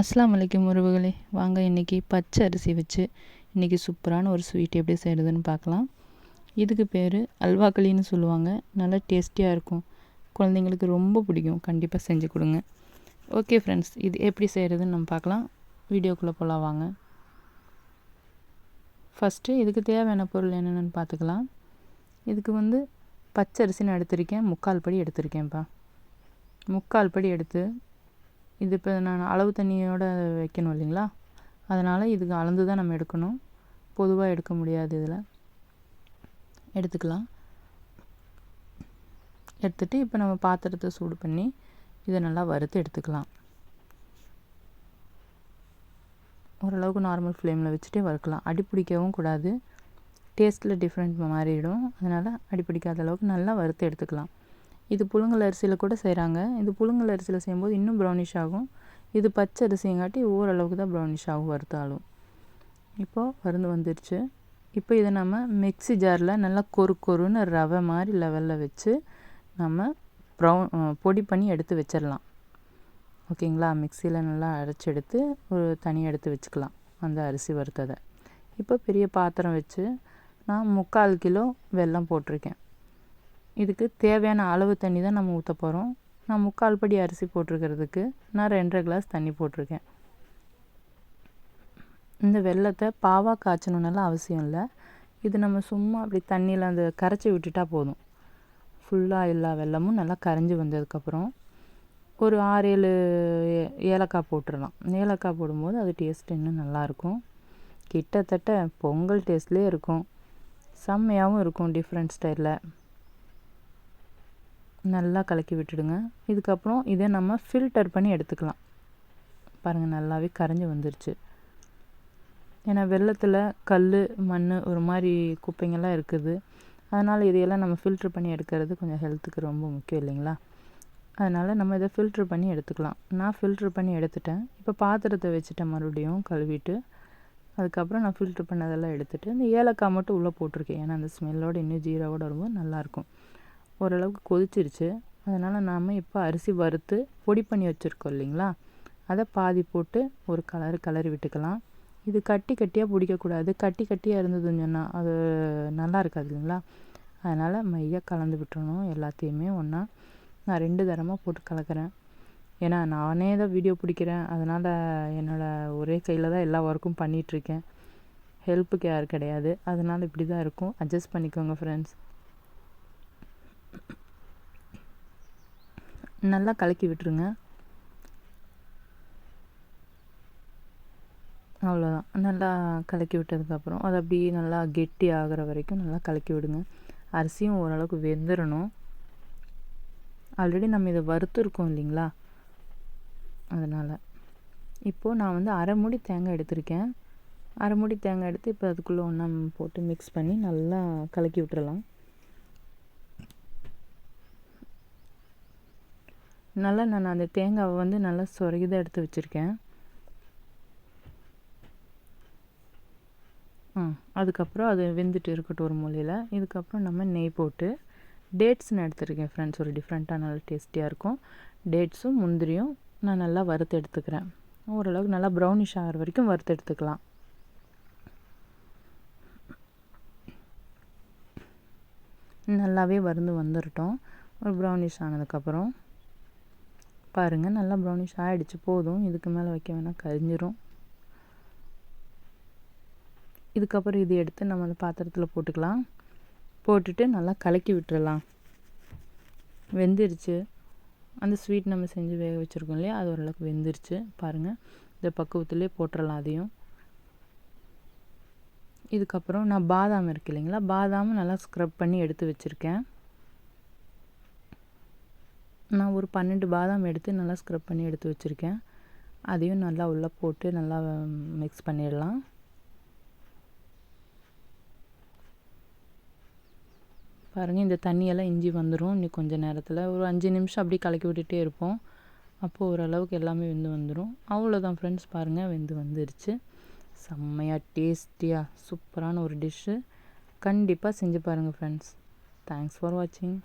அஸ்லாம் வலைக்கும் உறவுகளே. வாங்க இன்றைக்கி பச்சை அரிசி வச்சு இன்றைக்கி சூப்பரான ஒரு ஸ்வீட் எப்படி செய்கிறதுன்னு பார்க்கலாம். இதுக்கு பேர் அல்வாக்களின்னு சொல்லுவாங்க. நல்லா டேஸ்டியாக இருக்கும். குழந்தைங்களுக்கு ரொம்ப பிடிக்கும். கண்டிப்பாக செஞ்சு கொடுங்க. ஓகே ஃப்ரெண்ட்ஸ் இது எப்படி செய்கிறதுன்னு நம்ம பார்க்கலாம். வீடியோக்குள்ளே போகலாம் வாங்க. ஃபஸ்ட்டு இதுக்கு தேவையான பொருள் என்னென்னு பார்த்துக்கலாம். இதுக்கு வந்து பச்சை அரிசி நான் எடுத்திருக்கேன். முக்கால் படி எடுத்திருக்கேன்ப்பா. முக்கால் படி எடுத்து இது இப்போ நான் அளவு தண்ணியோடு வைக்கணும் இல்லைங்களா? அதனால் இதுக்கு அளந்து தான் நம்ம எடுக்கணும். பொதுவாக எடுக்க முடியாது இதில். எடுத்துக்கலாம். எடுத்துகிட்டு இப்போ நம்ம பாத்திரத்தை சூடு பண்ணி இதை நல்லா வறுத்து எடுத்துக்கலாம். ஓரளவுக்கு நார்மல் ஃப்ளேமில் வச்சுட்டே வறுக்கலாம். அடி பிடிக்கவும் கூடாது. டேஸ்ட்டில் டிஃப்ரெண்ட் மாறிடும். அதனால் அடி பிடிக்காத அளவுக்கு நல்லா வறுத்து எடுத்துக்கலாம். இது புழுங்கல் அரிசியில் கூட செய்கிறாங்க இது புழுங்கல் அரிசியில் செய்யும்போது இன்னும் ப்ரௌனிஷ் ஆகும். இது பச்சை அரிசிங்காட்டி ஓரளவுக்கு தான் ப்ரௌனிஷ் ஆகும் வறுத்தாலும். இப்போது வருந்து வந்துடுச்சு இப்போ இதை நம்ம மிக்சி ஜாரில் நல்லா கொரு கொருன்னு ரவை மாதிரி லெவலில் வச்சு நம்ம ப்ரௌன் பொடி பண்ணி எடுத்து வச்சிடலாம். ஓகேங்களா? மிக்சியில் நல்லா அரைச்சி எடுத்து ஒரு தனியாக எடுத்து வச்சுக்கலாம் அந்த அரிசி வறுத்ததை. இப்போ பெரிய பாத்திரம் வச்சு நான் முக்கால் கிலோ வெல்லம் போட்டிருக்கேன். இதுக்கு தேவையான அளவு தண்ணி தான் நம்ம ஊற்ற போகிறோம் நான் முக்கால் படி அரிசி போட்டிருக்கிறதுக்கு நான் ரெண்டரை கிளாஸ் தண்ணி போட்டிருக்கேன். இந்த வெள்ளத்தை பாவாக காய்ச்சணுன்னெல்லாம் அவசியம் இல்லை. இது நம்ம சும்மா அப்படி தண்ணியில் அந்த கரைச்சி விட்டுட்டா போதும். ஃபுல்லாக எல்லா வெள்ளமும் நல்லா கரைஞ்சி வந்ததுக்கப்புறம் ஒரு ஆறு ஏழு ஏலக்காய் போட்டுடலாம் ஏலக்காய் போடும்போது அது டேஸ்ட் இன்னும் நல்லாயிருக்கும். கிட்டத்தட்ட பொங்கல் டேஸ்ட்லேயே இருக்கும். செம்மையாகவும் இருக்கும் டிஃப்ரெண்ட் ஸ்டைலில் நல்லா கலக்கி விட்டுடுங்க. இதுக்கப்புறம் இதை நம்ம ஃபில்டர் பண்ணி எடுத்துக்கலாம். பாருங்கள் நல்லாவே கரைஞ்சி வந்துருச்சு. ஏன்னா வெள்ளத்தில் கல் மண் ஒரு மாதிரி குப்பைங்கள்லாம் இருக்குது. அதனால் இதையெல்லாம் நம்ம ஃபில்ட்ரு பண்ணி எடுக்கிறது கொஞ்சம் ஹெல்த்துக்கு ரொம்ப முக்கியம் இல்லைங்களா? அதனால் நம்ம இதை ஃபில்ட்ரு பண்ணி எடுத்துக்கலாம். நான் ஃபில்ட்ரு பண்ணி எடுத்துட்டேன். இப்போ பாத்திரத்தை வச்சுட்டேன் மறுபடியும் கழுவிட்டு அதுக்கப்புறம் நான் ஃபில்ட்ரு பண்ணதெல்லாம் எடுத்துகிட்டு இந்த ஏலக்காய் மட்டும் உள்ளே போட்டிருக்கேன். ஏன்னா அந்த ஸ்மெல்லோட இன்னும் ஜீராவோடு வரும்போது நல்லாயிருக்கும். ஓரளவுக்கு கொதிச்சிருச்சு. அதனால் நாம் இப்போ அரிசி வறுத்து பொடி பண்ணி வச்சுருக்கோம் இல்லைங்களா? அதை பாதி போட்டு ஒரு கலர் கலரி விட்டுக்கலாம். இது கட்டி கட்டியாக பிடிக்கக்கூடாது. கட்டி கட்டியாக இருந்ததுன்னு சொன்னால் அது நல்லா இருக்காது இல்லைங்களா? அதனால் மையாக கலந்து விட்டுறணும். எல்லாத்தையுமே ஒன்றா நான் ரெண்டு தரமாக போட்டு கலக்கிறேன். ஏன்னா நானே தான் வீடியோ பிடிக்கிறேன். அதனால் என்னோடய ஒரே கையில் தான் எல்லா ஒர்க்கும் பண்ணிகிட்ருக்கேன் ஹெல்ப்புக்கு யார் கிடையாது. அதனால் இப்படி தான் இருக்கும். அட்ஜஸ்ட் பண்ணிக்கோங்க ஃப்ரெண்ட்ஸ் நல்லா கலக்கி விட்டுருங்க. அவ்வளோதான் நல்லா கலக்கி விட்டதுக்கப்புறம் அது அப்படியே நல்லா கெட்டி ஆகிற வரைக்கும் நல்லா கலக்கி விடுங்க. அரிசியும் ஓரளவுக்கு வெந்துடணும் ஆல்ரெடி நம்ம இதை வறுத்துருக்கோம் இல்லைங்களா? அதனால். இப்போது நான் வந்து அரை மூடி தேங்காய் எடுத்திருக்கேன். அரை மூடி தேங்காய் எடுத்து இப்போ அதுக்குள்ளே ஒன்றா போட்டு மிக்ஸ் பண்ணி நல்லா கலக்கி விட்டுறலாம். நல்லா நான் அந்த தேங்காவை வந்து நல்லா சொருகிதான் எடுத்து வச்சுருக்கேன். ஆ அதுக்கப்புறம் அது வெந்துட்டு இருக்கட்டும் ஒரு மூலையில். இதுக்கப்புறம் நம்ம நெய் போட்டு டேட்ஸ் நான் எடுத்துருக்கேன் ஃப்ரெண்ட்ஸ் ஒரு டிஃப்ரெண்ட்டாக நல்லா டேஸ்டியாக இருக்கும். டேட்ஸும் முந்திரியும் நான் நல்லா வறுத்து எடுத்துக்கிறேன். ஓரளவுக்கு நல்லா ப்ரௌனிஷ் ஆகிற வரைக்கும் வறுத்து எடுத்துக்கலாம். நல்லாவே வருந்து வந்துடட்டும் ஒரு ப்ரௌனிஷ் ஆனதுக்கப்புறம். பாருங்கள் நல்லா ப்ரௌனிஷ் ஆகிடுச்சு போதும். இதுக்கு மேலே வைக்க வேணால் கரிஞ்சிரும். இதுக்கப்புறம் இது எடுத்து நம்ம அந்த பாத்திரத்தில் போட்டுக்கலாம். போட்டுட்டு நல்லா கலக்கி விட்டுறலாம். வெந்துருச்சு. அந்த ஸ்வீட் நம்ம செஞ்சு வேக வச்சுருக்கோம் இல்லையா? அது ஓரளவுக்கு வெந்துருச்சு. பாருங்கள் இந்த பக்குவத்துலேயே போட்டுடலாம் அதையும். இதுக்கப்புறம் நான் பாதாம் இருக்கு இல்லைங்களா? பாதாமும் நல்லா ஸ்க்ரப் பண்ணி எடுத்து வச்சுருக்கேன். நான் ஒரு பன்னெண்டு பாதாம் எடுத்து நல்லா ஸ்க்ரப் பண்ணி எடுத்து வச்சுருக்கேன். அதையும் நல்லா உள்ளே போட்டு நல்லா மிக்ஸ் பண்ணிடலாம். பாருங்கள் இந்த தண்ணியெல்லாம் இஞ்சி வந்துடும் இன்னும் கொஞ்சம் நேரத்தில் ஒரு அஞ்சு நிமிஷம் அப்படியே கலக்கி விட்டுட்டே இருப்போம். அப்போது ஓரளவுக்கு எல்லாமே வெந்து வந்துடும் அவ்வளோதான் ஃப்ரெண்ட்ஸ் பாருங்கள் வெந்து வந்துருச்சு. செம்மையாக டேஸ்டியாக சூப்பரான ஒரு டிஷ்ஷு கண்டிப்பாக செஞ்சு பாருங்கள் ஃப்ரெண்ட்ஸ் தேங்க்ஸ் ஃபார் வாட்சிங்